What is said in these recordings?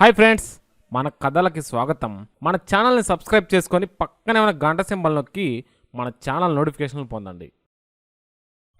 Hi friends మన కథలకి స్వాగతం. మన ఛానల్ని సబ్స్క్రైబ్ చేసుకొని పక్కనే ఉన్న గంట సింబల్ నొక్కి మన ఛానల్ నోటిఫికేషన్లు పొందండి.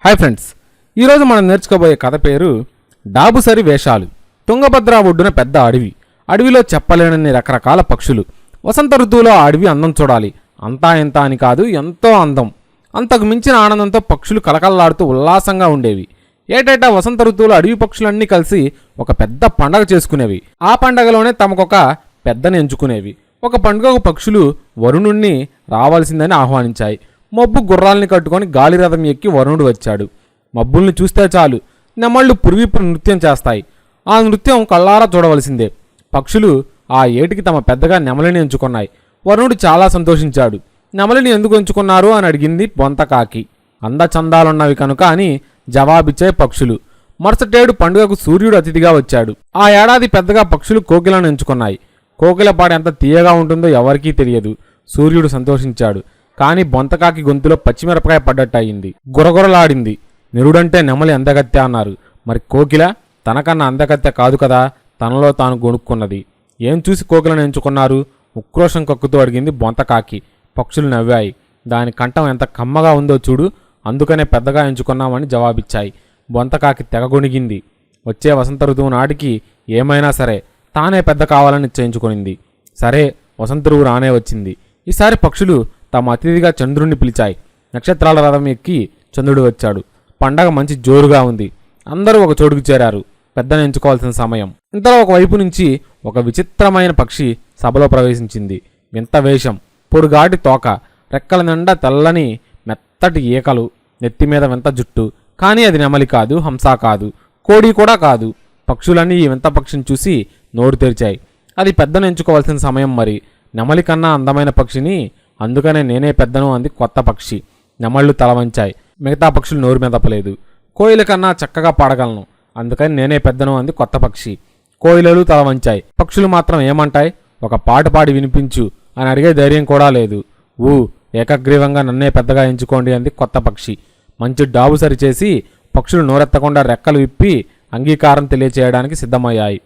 హాయ్ ఫ్రెండ్స్ ఈరోజు మనం నేర్చుకోబోయే కథ పేరు డాబుసరి వేషాలు. తుంగభద్ర ఒడ్డున పెద్ద అడవి. అడవిలో చెప్పలేనన్ని రకరకాల పక్షులు. వసంత ఋతువులో ఆ అడవి అందం చూడాలి. అంతా ఎంత అని కాదు ఎంతో అందం. అంతకు మించిన ఆనందంతో పక్షులు కలకల్లాడుతూ ఉల్లాసంగా ఉండేవి. ఏటేటా వసంత ఋతువులో అడవి పక్షులన్నీ కలిసి ఒక పెద్ద పండగ చేసుకునేవి. ఆ పండగలోనే తమకొక పెద్దని ఎంచుకునేవి. ఒక పండుగకు పక్షులు వరుణుణ్ణి రావాల్సిందని ఆహ్వానించాయి. మబ్బు గుర్రాల్ని కట్టుకొని గాలి రథం ఎక్కి వరుణుడు వచ్చాడు. మబ్బుల్ని చూస్తే చాలు నెమళ్ళు పురివిప్పు నృత్యం చేస్తాయి. ఆ నృత్యం కళ్ళారా చూడవలసిందే. పక్షులు ఆ ఏటికి తమ పెద్దగా నెమలిని ఎంచుకున్నాయి. వరుణుడు చాలా సంతోషించాడు. నెమలిని ఎందుకు ఎంచుకున్నారు? అని అడిగింది బొంతకాకి అందచందాలున్నవి కనుక అని జవాబిచ్చే పక్షులు. మరుసటేడు పండుగకు సూర్యుడు అతిథిగా వచ్చాడు. ఆ ఏడాది పెద్దగా పక్షులు కోకిలను ఎంచుకున్నాయి. కోకిల పాట ఎంత తీయగా ఉంటుందో ఎవరికీ తెలియదు. సూర్యుడు సంతోషించాడు. కానీ బొంతకాకి గొంతులో పచ్చిమిరపకాయ పడ్డట్టు అయింది గురగురలాడింది. నిరుడంటే నెమలి అందగత్తె అన్నారు. మరి కోకిల? తనకన్నా అందగత్తె కాదు కదా. తనలో తాను గొనుక్కున్నది ఏం చూసి కోకిలను ఎంచుకున్నారు? ఉక్రోషం కక్కుతూ అడిగింది బొంతకాకి. పక్షులు నవ్వాయి. దాని కంఠం ఎంత కమ్మగా ఉందో చూడు. అందుకనే పెద్దగా ఎంచుకున్నామని జవాబిచ్చాయి. బొంతకాకి తెగగొణిగింది వచ్చే వసంత ఋతువు నాటికి ఏమైనా సరే తానే పెద్ద కావాలని నిశ్చయించుకునింది. సరే వసంత ఋతువు రానే వచ్చింది. ఈసారి పక్షులు తమ అతిథిగా చంద్రుణ్ణి పిలిచాయి. నక్షత్రాల రథం ఎక్కి చంద్రుడు వచ్చాడు. పండగ మంచి జోరుగా ఉంది. అందరూ ఒక చోటుకు చేరారు. పెద్దను ఎంచుకోవాల్సిన సమయం. ఇంతలో ఒక వైపు నుంచి ఒక విచిత్రమైన పక్షి సభలో ప్రవేశించింది. వింత వేషం పొడుగాటి తోక రెక్కల నిండా తెల్లని మెత్తటి ఈకలు నెత్తి మీద వింత జుట్టు. కానీ అది నెమలి కాదు హంస కాదు కోడి కూడా కాదు. పక్షులన్నీ ఈ వింత పక్షిని చూసి నోరు తెరిచాయి. అది పెద్దను ఎంచుకోవాల్సిన సమయం మరి. నెమలి కన్నా అందమైన పక్షిని అందుకనే నేనే పెద్దను అంది కొత్త పక్షి. నెమళ్ళు తల వంచాయి మిగతా పక్షులు నోరు మెదపలేదు కోయిల కన్నా చక్కగా పాడగలను. అందుకని నేనే పెద్దను అంది కొత్త పక్షి. కోయిలలు తల వంచాయి పక్షులు మాత్రం ఏమంటాయి? ఒక పాట పాడి వినిపించు. అని అడిగే ధైర్యం కూడా లేదు. ఊ ఏకగ్రీవంగా నన్నే పెద్దగా ఎంచుకోండి అంది కొత్త పక్షి. మంచి డాబు సరిచేసి పక్షులు నోరెత్తకుండా రెక్కలు విప్పి అంగీకారం తెలియచేయడానికి సిద్ధమయ్యాయి.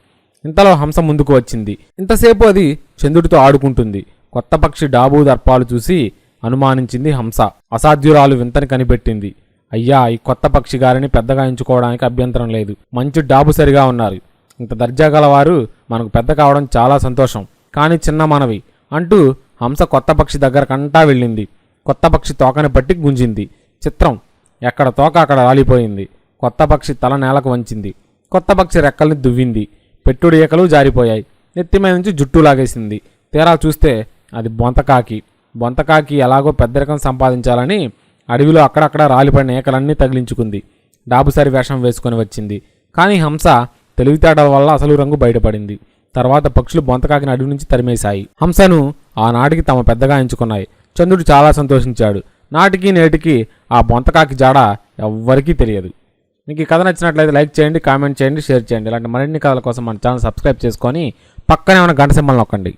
ఇంతలో హంస ముందుకు వచ్చింది. ఇంతసేపు అది చంద్రుడితో ఆడుకుంటుంది. కొత్త పక్షి డాబు దర్పాలు చూసి అనుమానించింది హంస. అసాధ్యురాలు వింతని కనిపెట్టింది. అయ్యా ఈ కొత్త పక్షి గారిని పెద్దగా ఎంచుకోవడానికి అభ్యంతరం లేదు. మంచి డాబు సరిగా ఉన్నారు. ఇంత దర్జా గలవారు మనకు పెద్ద కావడం చాలా సంతోషం. కానీ చిన్న మనవి అంటూ హంస కొత్త పక్షి దగ్గరకంటా వెళ్ళింది. కొత్త పక్షి తోకని పట్టి గుంజింది. చిత్రం ఎక్కడ తోక అక్కడ రాలిపోయింది. కొత్త పక్షి తల నేలకు వంచింది. కొత్త పక్షి రెక్కల్ని దువ్వింది. పెట్టుడు ఈకలు జారిపోయాయి. నెత్తిమీద నుంచి జుట్టు లాగేసింది. తీరా చూస్తే అది బొంతకాకి. బొంతకాకి ఎలాగో పెద్దరికం సంపాదించాలని అడవిలో అక్కడక్కడ రాలిపడిన ఏకలన్నీ తగిలించుకుంది. డాబుసరి వేషం వేసుకొని వచ్చింది. కానీ హంస తెలివితేటల వల్ల అసలు రంగు బయటపడింది. తర్వాత పక్షులు బొంతకాకిని అడవి నుంచి తరిమేశాయి. హంసను ఆనాటికి తమ పెద్దగా ఎంచుకున్నాయి. చంద్రుడు చాలా సంతోషించాడు. నాటికి నేటికి ఆ బొంతకాకి జాడ ఎవ్వరికీ తెలియదు. మీకు ఈ కథ నచ్చినట్లయితే లైక్ చేయండి కామెంట్ చేయండి షేర్ చేయండి. ఇలాంటి మరిన్ని కథల కోసం మన ఛానల్ సబ్స్క్రైబ్ చేసుకొని పక్కనే ఉన్న గంట సింబల్ నొక్కండి.